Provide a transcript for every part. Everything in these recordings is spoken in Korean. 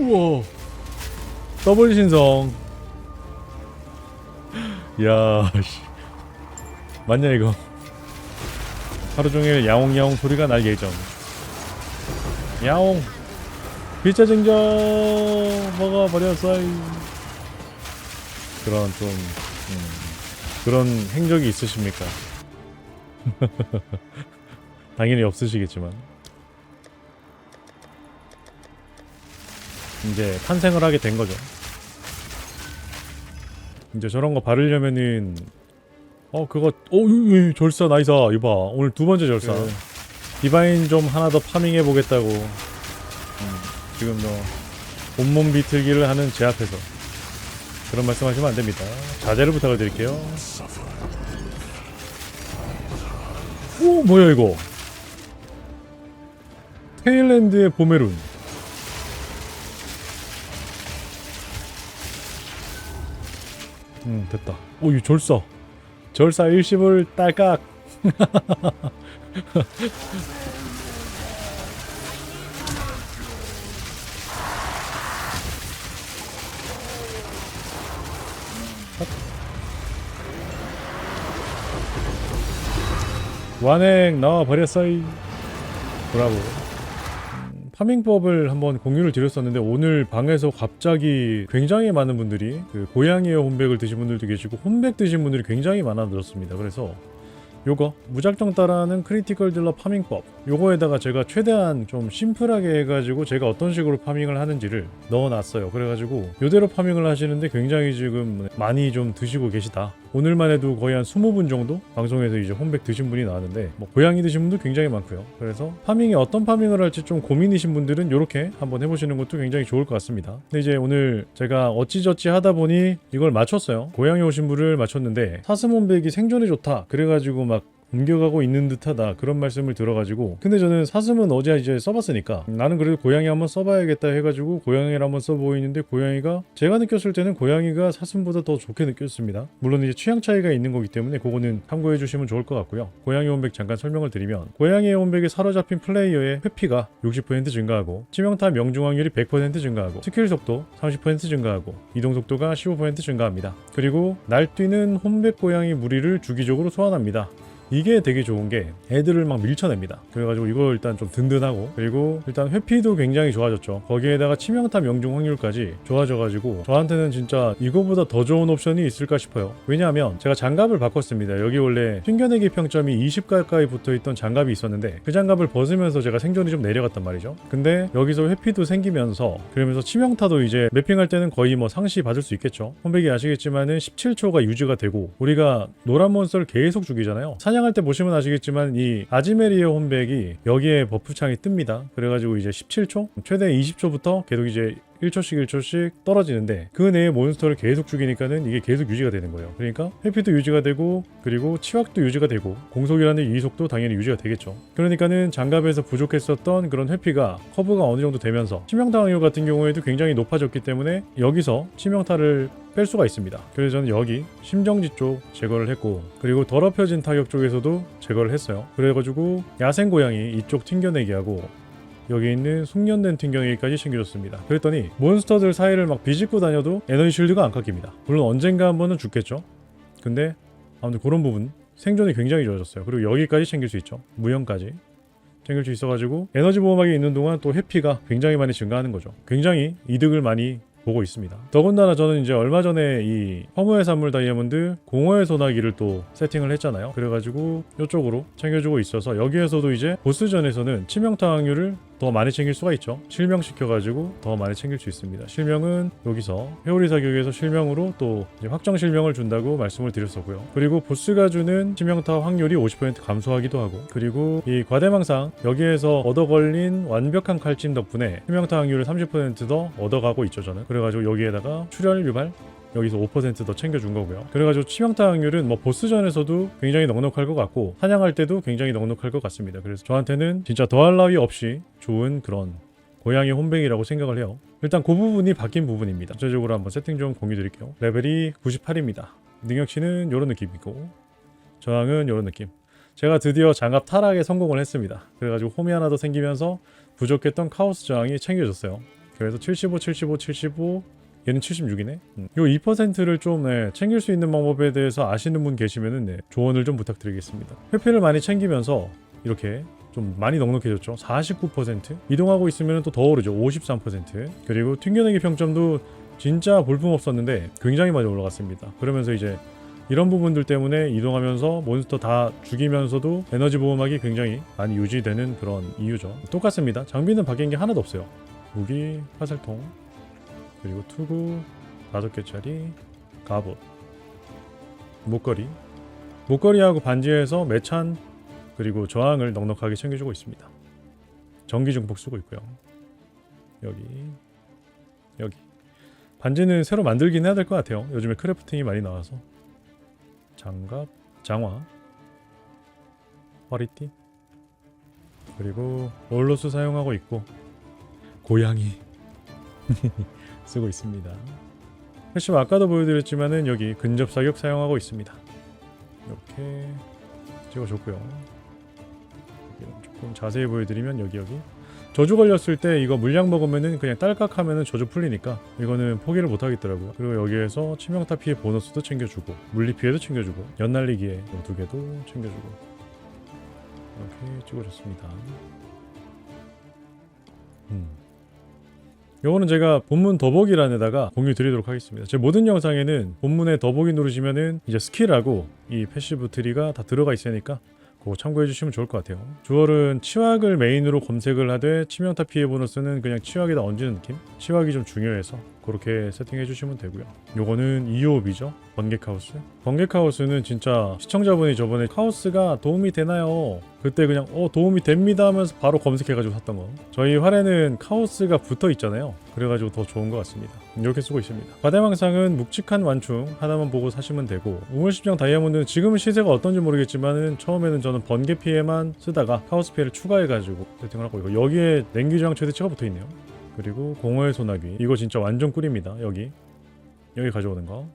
우와. 더블 신성. 야 씨. 맞냐 이거? 하루 종일 야옹야옹 소리가 날 예정. 야옹. 빛자 증정. 먹어버렸어 그런 좀 음, 그런 행적이 있으십니까? 당연히 없으시겠지만 이제 탄생을 하게 된 거죠. 이제 저런 거 바르려면은 어 그거 어 이, 이, 절사 나이사 이봐. 오늘 두 번째 절사. 그- 디바인 좀 하나 더 파밍해 보겠다고. 음, 지금 너 온몸 비틀기를 하는 제 앞에서. 그런 말씀하시면 안 됩니다. 자제를 부탁을 드릴게요. 오 뭐야 이거? 테일랜드의 보메룬 음 됐다. 오이 절사. 절사 일십을 딸깍. 완행 나와 버렸어이. 브라보. 음, 파밍법을 한번 공유를 드렸었는데 오늘 방에서 갑자기 굉장히 많은 분들이 그 고양이의 혼백을 드신 분들도 계시고 혼백 드신 분들이 굉장히 많아졌습니다. 그래서 요거 무작정 따라하는 크리티컬 딜러 파밍법 요거에다가 제가 최대한 좀 심플하게 해가지고 제가 어떤 식으로 파밍을 하는지를 넣어놨어요. 그래가지고 요대로 파밍을 하시는데 굉장히 지금 많이 좀 드시고 계시다 오늘만 해도 거의 한 20분 정도? 방송에서 이제 홈백 드신 분이 나왔는데 뭐 고양이 드신 분도 굉장히 많고요. 그래서 파밍에 어떤 파밍을 할지 좀 고민이신 분들은 이렇게 한번 해보시는 것도 굉장히 좋을 것 같습니다. 근데 이제 오늘 제가 어찌저찌 하다 보니 이걸 맞췄어요. 고양이 오신 분을 맞췄는데 사슴 홈백이 생존에 좋다. 그래가지고 막 옮겨가고 있는 듯하다. 그런 말씀을 들어가지고 근데 저는 사슴은 어제 이제 써봤으니까 나는 그래도 고양이 한번 써봐야겠다 해가지고 고양이를 한번 써보이는데 고양이가 제가 느꼈을 때는 고양이가 사슴보다 더 좋게 느꼈습니다. 물론 이제 취향 차이가 있는 거기 때문에 그거는 참고해 주시면 좋을 것 같고요. 고양이 원백 잠깐 설명을 드리면 고양이의 원백에 사로잡힌 플레이어의 회피가 60% 증가하고 치명타 명중 확률이 100% 증가하고 스킬 속도 30% 증가하고 이동 속도가 15% 증가합니다. 그리고 날뛰는 홈백 고양이 무리를 주기적으로 소환합니다 이게 되게 좋은 게 애들을 막 밀쳐냅니다. 그래가지고 이거 일단 좀 든든하고 그리고 일단 회피도 굉장히 좋아졌죠. 거기에다가 치명타 명중 확률까지 좋아져가지고 저한테는 진짜 이거보다 더 좋은 옵션이 있을까 싶어요. 왜냐하면 제가 장갑을 바꿨습니다. 여기 원래 튕겨내기 평점이 20 가까이 붙어있던 장갑이 있었는데 그 장갑을 벗으면서 제가 생존이 좀 내려갔단 말이죠. 근데 여기서 회피도 생기면서 그러면서 치명타도 이제 매핑할 때는 거의 뭐 상시 받을 수 있겠죠. 홈백이 아시겠지만은 17초가 유지가 되고 우리가 노란 몬스터를 계속 죽이잖아요. 사냥 할 때 보시면 아시겠지만 이 아지메리의 홈백이 여기에 버프 창이 뜹니다. 그래가지고 이제 17초 최대 20초부터 계속 이제 1초씩 1초씩 떨어지는데 그 내에 몬스터를 계속 죽이니까는 이게 계속 유지가 되는 거예요. 그러니까 회피도 유지가 되고 그리고 치확도 유지가 되고 공속이라는 유의속도 당연히 유지가 되겠죠. 그러니까는 장갑에서 부족했었던 그런 회피가 커브가 어느 정도 되면서 치명타 확률 같은 경우에도 굉장히 높아졌기 때문에 여기서 치명타를 뺄 수가 있습니다. 그래서 저는 여기 심정지 쪽 제거를 했고 그리고 더럽혀진 타격 쪽에서도 제거를 했어요. 그래가지고 야생 고양이 이쪽 튕겨내기 하고 여기 있는 숙련된 튕겨내기까지 챙겨줬습니다. 그랬더니 몬스터들 사이를 막 비집고 다녀도 에너지 쉴드가 안 깎입니다. 물론 언젠가 한 번은 죽겠죠. 근데 아무튼 그런 부분 생존이 굉장히 좋아졌어요. 그리고 여기까지 챙길 수 있죠. 무형까지 챙길 수 있어가지고 에너지 보호막이 있는 동안 또 회피가 굉장히 많이 증가하는 거죠. 굉장히 이득을 많이 보고 있습니다. 더군다나 저는 이제 얼마 전에 이 허무의 산물 다이아몬드 공허의 소나기를 또 세팅을 했잖아요. 그래가지고 이쪽으로 챙겨주고 있어서 여기에서도 이제 보스전에서는 치명타 확률을 더 많이 챙길 수가 있죠. 실명시켜가지고 더 많이 챙길 수 있습니다. 실명은 여기서 회오리 사격에서 실명으로 또 확정 실명을 준다고 말씀을 드렸었고요. 그리고 보스가 주는 치명타 확률이 50% 감소하기도 하고 그리고 이 과대망상 여기에서 얻어 걸린 완벽한 칼집 덕분에 치명타 확률을 30%더 얻어가고 있죠 저는. 그래가지고 여기에다가 출혈 유발 여기서 5%더 챙겨준 거고요. 그래가지고 치명타 확률은 뭐 보스전에서도 굉장히 넉넉할 것 같고 사냥할 때도 굉장히 넉넉할 것 같습니다. 그래서 저한테는 진짜 더할 나위 없이 좋은 그런 고양이 홈백이라고 생각을 해요. 일단 그 부분이 바뀐 부분입니다. 전체적으로 한번 세팅 좀 공유 드릴게요. 레벨이 98입니다. 능력치는 이런 느낌이고 저항은 이런 느낌. 제가 드디어 장갑 타락에 성공을 했습니다. 그래가지고 홈이 하나 더 생기면서 부족했던 카오스 저항이 챙겨졌어요. 그래서 75, 75, 75 얘는 76이네. 음. 요 2%를 좀 네, 챙길 수 있는 방법에 대해서 아시는 분 계시면은 네, 조언을 좀 부탁드리겠습니다. 회피를 많이 챙기면서 이렇게 좀 많이 넉넉해졌죠. 49% 이동하고 있으면 또 더 오르죠. 53% 그리고 튕겨내기 평점도 진짜 볼품 없었는데 굉장히 많이 올라갔습니다. 그러면서 이제 이런 부분들 때문에 이동하면서 몬스터 다 죽이면서도 에너지 보호막이 굉장히 많이 유지되는 그런 이유죠. 똑같습니다. 장비는 바뀐 게 하나도 없어요. 무기, 화살통, 그리고 투구 다섯 개짜리 갑옷, 목걸이, 목걸이하고 반지에서 매찬 그리고 저항을 넉넉하게 챙겨주고 있습니다. 전기 중폭 쓰고 있고요. 여기, 여기. 반지는 새로 만들긴 해야 될 것 같아요. 요즘에 크래프팅이 많이 나와서. 장갑, 장화, 허리띠, 그리고 올로스 사용하고 있고 고양이 쓰고 있습니다. 패시브 아까도 보여드렸지만은 여기 근접 사격 사용하고 있습니다. 이렇게 찍어줬고요. 조금 자세히 보여드리면 여기 여기 저주 걸렸을 때 이거 물량 먹으면은 그냥 딸깍 하면은 저주 풀리니까 이거는 포기를 못 하겠더라고요. 그리고 여기에서 치명타 피해 보너스도 챙겨주고 물리 피해도 챙겨주고 연날리기에 이두 개도 챙겨주고 이렇게 찍어줬습니다. 음. 요거는 제가 본문 더보기란에다가 공유 드리도록 하겠습니다. 제 모든 영상에는 본문에 더보기 누르시면은 이제 스킬하고 이 패시브 트리가 다 들어가 있으니까 그거 참고해 주시면 좋을 것 같아요. 주얼은 치확을 메인으로 검색을 하되 치명타 피해 보너스는 그냥 치확에다 얹는 느낌? 치확이 좀 중요해서 그렇게 세팅해 주시면 되고요. 요거는 2호업이죠. 번개 카우스. 번개 카우스는 진짜 시청자분이 저번에 카우스가 도움이 되나요? 그때 그냥 어 도움이 됩니다 하면서 바로 검색해가지고 샀던 거. 저희 활에는 카우스가 붙어 있잖아요. 그래가지고 더 좋은 것 같습니다. 이렇게 쓰고 있습니다. 과대망상은 묵직한 완충 하나만 보고 사시면 되고 우물심장 다이아몬드는 지금은 시세가 어떤지 모르겠지만은 처음에는 저는 번개 피해만 쓰다가 카우스 피해를 추가해가지고 세팅을 하고 이거 여기에 냉기저항 최대치가 붙어 있네요. 그리고 공허의 소나기. 이거 진짜 완전 꿀입니다. 여기. 여기 가져오는 거.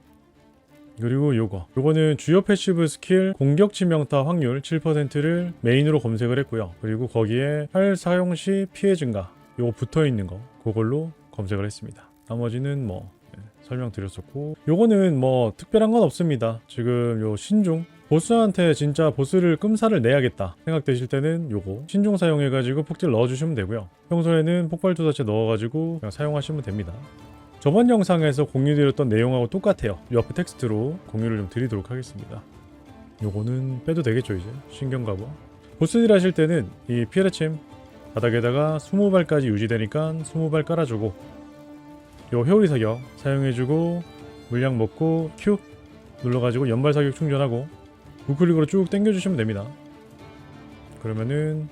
그리고 요거. 요거는 주요 패시브 스킬 공격 치명타 확률 7%를 메인으로 검색을 했고요. 그리고 거기에 활 사용 시 피해 증가. 요거 붙어 있는 거. 그걸로 검색을 했습니다. 나머지는 뭐 네, 설명드렸었고. 요거는 뭐 특별한 건 없습니다. 지금 요 신중 보스한테 진짜 보스를 끔사를 내야겠다 생각되실 때는 요거 신중 사용해가지고 폭딜 넣어주시면 되고요 평소에는 폭발 투사체 넣어가지고 그냥 사용하시면 됩니다 저번 영상에서 공유드렸던 내용하고 똑같아요. 옆에 텍스트로 공유를 좀 드리도록 하겠습니다. 요거는 빼도 되겠죠 이제 신경가부 보스딜 하실 때는 이 피에레침 바닥에다가 20발까지 유지되니까 20발 깔아주고 요 회오리 사격 사용해주고 물량 먹고 큐 눌러가지고 연발 사격 충전하고 우클릭으로 쭉 당겨주시면 됩니다. 그러면은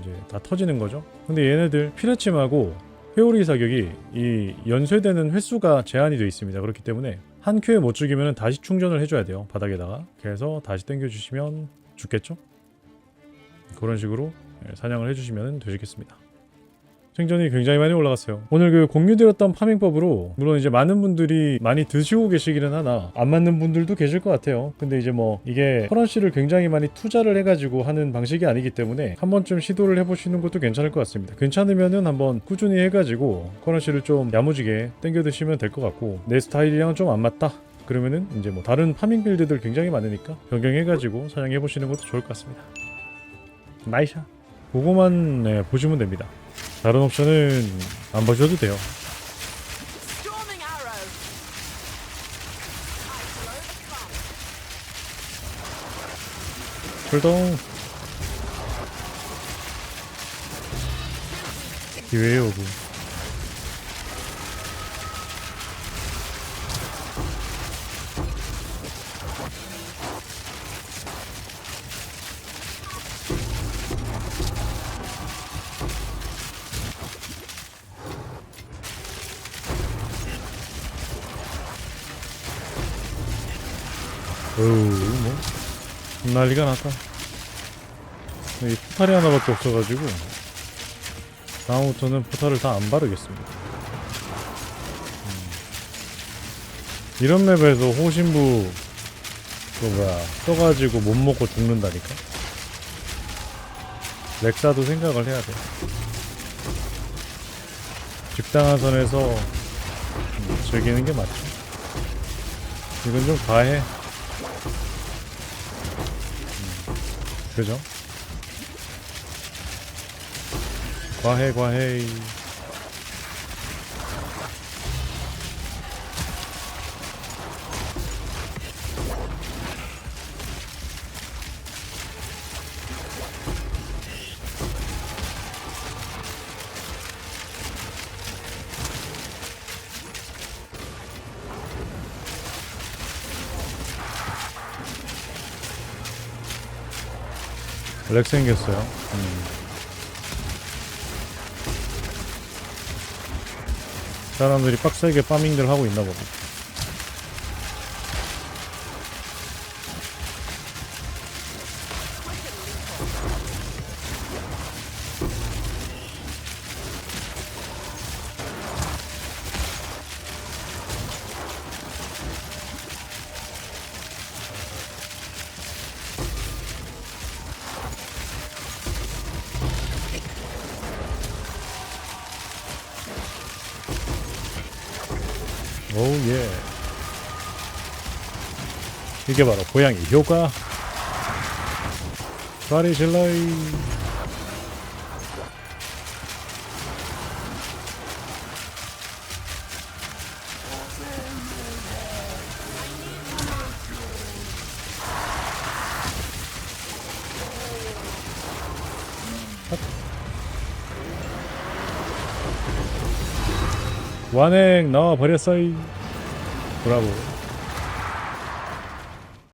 이제 다 터지는 거죠. 근데 얘네들 피레침하고 회오리 사격이 이 연쇄되는 횟수가 제한이 되어 있습니다. 그렇기 때문에 한 큐에 못 죽이면 다시 충전을 해줘야 돼요. 바닥에다가. 그래서 다시 당겨주시면 죽겠죠? 그런 식으로 예, 사냥을 해주시면 되시겠습니다. 생존이 굉장히 많이 올라갔어요. 오늘 그 공유드렸던 파밍법으로 물론 이제 많은 분들이 많이 드시고 계시기는 하나 안 맞는 분들도 계실 것 같아요. 근데 이제 뭐 이게 커런시를 굉장히 많이 투자를 해가지고 하는 방식이 아니기 때문에 한 번쯤 시도를 해보시는 것도 괜찮을 것 같습니다. 괜찮으면은 한번 꾸준히 해가지고 커런시를 좀 야무지게 땡겨 드시면 될 것 같고 내 스타일이랑은 좀안 맞다. 그러면은 이제 뭐 다른 파밍 빌드들 굉장히 많으니까 변경해가지고 사냥해 보시는 것도 좋을 것 같습니다. 나이샤. 그거만 네, 보시면 됩니다. 다른 옵션은 안 보셔도 돼요. 출동. 기회의 오구. 뭐 난리가 났다. 이 포탈이 하나밖에 없어가지고 다음부터는 포탈을 다 안 바르겠습니다. 음. 이런 맵에서 호신부 그 뭐야 써가지고 못 먹고 죽는다니까. 렉사도 생각을 해야 돼. 적당한 선에서 음, 즐기는 게 맞죠. 이건 좀 과해. 그죠? 과해 과해. 렉 생겼어요. 음. 사람들이 빡세게 파밍들 하고 있나 보다. 오우 예. 이게 바로 고양이 효과. 파리 질러이. 완행 나와 버렸어이. 브라보.